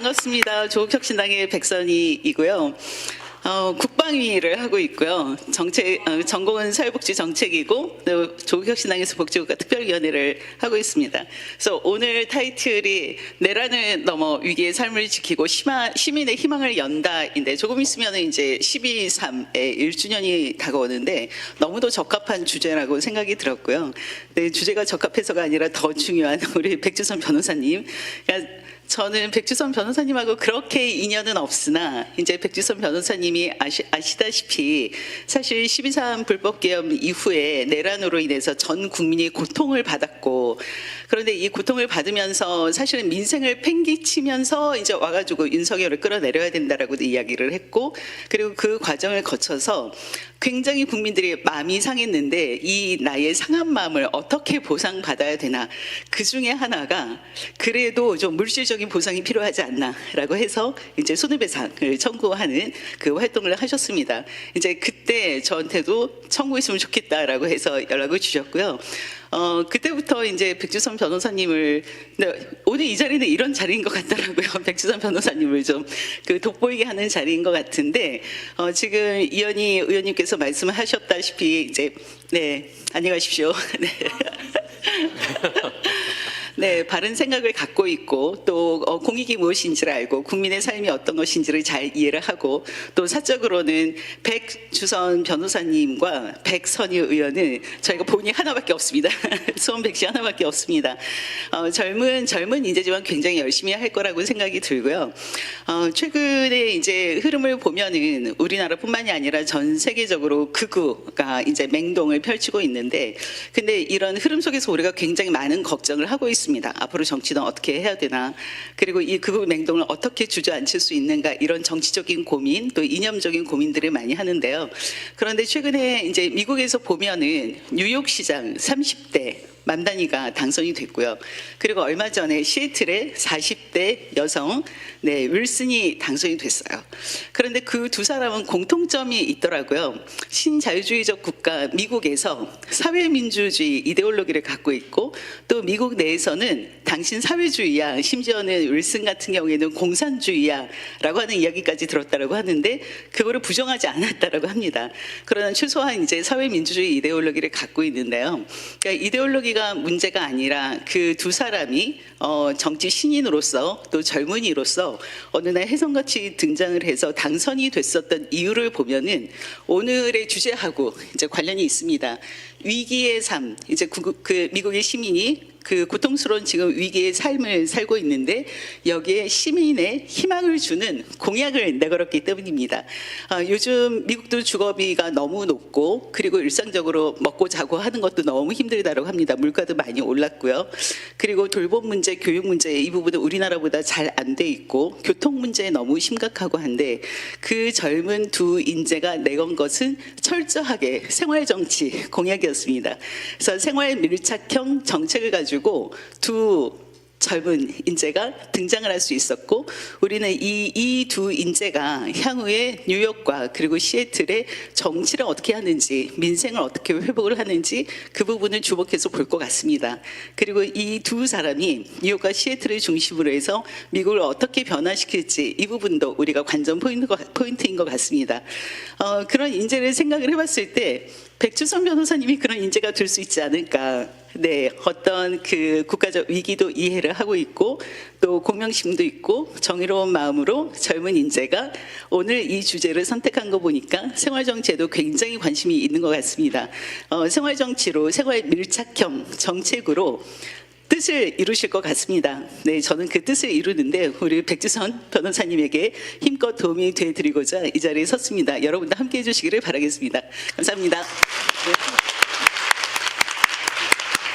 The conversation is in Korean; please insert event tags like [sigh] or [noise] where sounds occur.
반갑습니다. 조국혁신당의 백선희이고요. 어, 국방위를 하고 있고요. 정책 어, 전공은 사회복지 정책이고 또 조국혁신당에서 복지국가 특별위원회를 하고 있습니다. 그래서 오늘 타이틀이 내란을 넘어 위기의 삶을 지키고 시마, 시민의 희망을 연다인데 조금 있으면 이제 12.3의 1주년이 다가오는데 너무도 적합한 주제라고 생각이 들었고요. 네, 주제가 적합해서가 아니라 더 중요한 우리 백주선 변호사님. 그러니까 저는 백주선 변호사님하고 그렇게 인연은 없으나 이제 백주선 변호사님이 아시, 아시다시피 사실 12.3 불법개혁 이후에 내란으로 인해서 전 국민이 고통을 받았고 그런데 이 고통을 받으면서 사실은 민생을 팽개치면서 이제 와가지고 윤석열을 끌어내려야 된다라고 이야기를 했고 그리고 그 과정을 거쳐서 굉장히 국민들이 마음이 상했는데 이 나의 상한 마음을 어떻게 보상받아야 되나 그 중에 하나가 그래도 좀 물질적인 보상이 필요하지 않나라고 해서 이제 손해배상을 청구하는 그 활동을 하셨습니다. 이제 그때 저한테도 청구했으면 좋겠다라고 해서 연락을 주셨고요. 어, 그때부터 이제 백주선 변호사님을, 네, 오늘 이 자리는 이런 자리인 것 같더라고요. [laughs] 백주선 변호사님을 좀 그 돋보이게 하는 자리인 것 같은데, 어, 지금 이현희 의원님께서 말씀하셨다시피 이제, 네, 안녕하십시오. [laughs] 네. [laughs] 네, 바른 생각을 갖고 있고 또 어, 공익이 무엇인지를 알고 국민의 삶이 어떤 것인지를 잘 이해를 하고 또 사적으로는 백주선 변호사님과 백선희 의원은 저희가 본이 하나밖에 없습니다. [laughs] 수원 백 씨 하나밖에 없습니다. 어, 젊은 젊은 인재지만 굉장히 열심히 할 거라고 생각이 들고요. 어, 최근에 이제 흐름을 보면은 우리나라뿐만이 아니라 전 세계적으로 극우가 이제 맹동을 펼치고 있는데 근데 이런 흐름 속에서 우리가 굉장히 많은 걱정을 하고 있습니다. 앞으로 정치는 어떻게 해야 되나 그리고 이 극우 맹동을 어떻게 주저앉힐 수 있는가 이런 정치적인 고민 또 이념적인 고민들을 많이 하는데요. 그런데 최근에 이제 미국에서 보면은 뉴욕 시장 30대 만단이가 당선이 됐고요. 그리고 얼마 전에 시애틀의 40대 여성 네, 윌슨이 당선이 됐어요. 그런데 그 두 사람은 공통점이 있더라고요. 신자유주의적 국가 미국에서 사회민주주의 이데올로기를 갖고 있고 또 미국 내에서는 당신 사회주의야 심지어는 윌슨 같은 경우에는 공산주의야라고 하는 이야기까지 들었다라고 하는데 그거를 부정하지 않았다라고 합니다. 그러나 최소한 이제 사회민주주의 이데올로기를 갖고 있는데요. 그러니까 이데올로기 가 문제가 아니라 그 두 사람이 어, 정치 신인으로서 또 젊은이로서 어느 날 혜성같이 등장을 해서 당선이 됐었던 이유를 보면은 오늘의 주제하고 이제 관련이 있습니다. 위기의 삶, 이제 구- 그 미국의 시민이 그 고통스러운 지금 위기의 삶을 살고 있는데 여기에 시민의 희망을 주는 공약을 내걸었기 때문입니다. 아, 요즘 미국도 주거비가 너무 높고 그리고 일상적으로 먹고 자고 하는 것도 너무 힘들다고 합니다. 물가도 많이 올랐고요. 그리고 돌봄 문제, 교육 문제 이 부분은 우리나라보다 잘 안 돼 있고 교통 문제 너무 심각하고 한데 그 젊은 두 인재가 내건 것은 철저하게 생활 정치 공약이었습니다. 그래서 생활 밀착형 정책을 가지고 두 젊은 인재가 등장을 할 수 있었고 우리는 이 이 두 인재가 향후에 뉴욕과 그리고 시애틀의 정치를 어떻게 하는지 민생을 어떻게 회복을 하는지 그 부분을 주목해서 볼 것 같습니다. 그리고 이 두 사람이 뉴욕과 시애틀을 중심으로 해서 미국을 어떻게 변화시킬지 이 부분도 우리가 관전 포인트- 포인트인 것 같습니다. 어, 그런 인재를 생각을 해봤을 때 백주선 변호사님이 그런 인재가 될 수 있지 않을까. 네, 어떤 그 국가적 위기도 이해를 하고 있고 또 공명심도 있고 정의로운 마음으로 젊은 인재가 오늘 이 주제를 선택한 거 보니까 생활정치에도 굉장히 관심이 있는 것 같습니다. 어, 생활정치로 생활 밀착형 정책으로 뜻을 이루실 것 같습니다. 네, 저는 그 뜻을 이루는데 우리 백주선 변호사님에게 힘껏 도움이 되드리고자 이 자리에 섰습니다. 여러분도 함께 해 주시기를 바라겠습니다. 감사합니다. 네.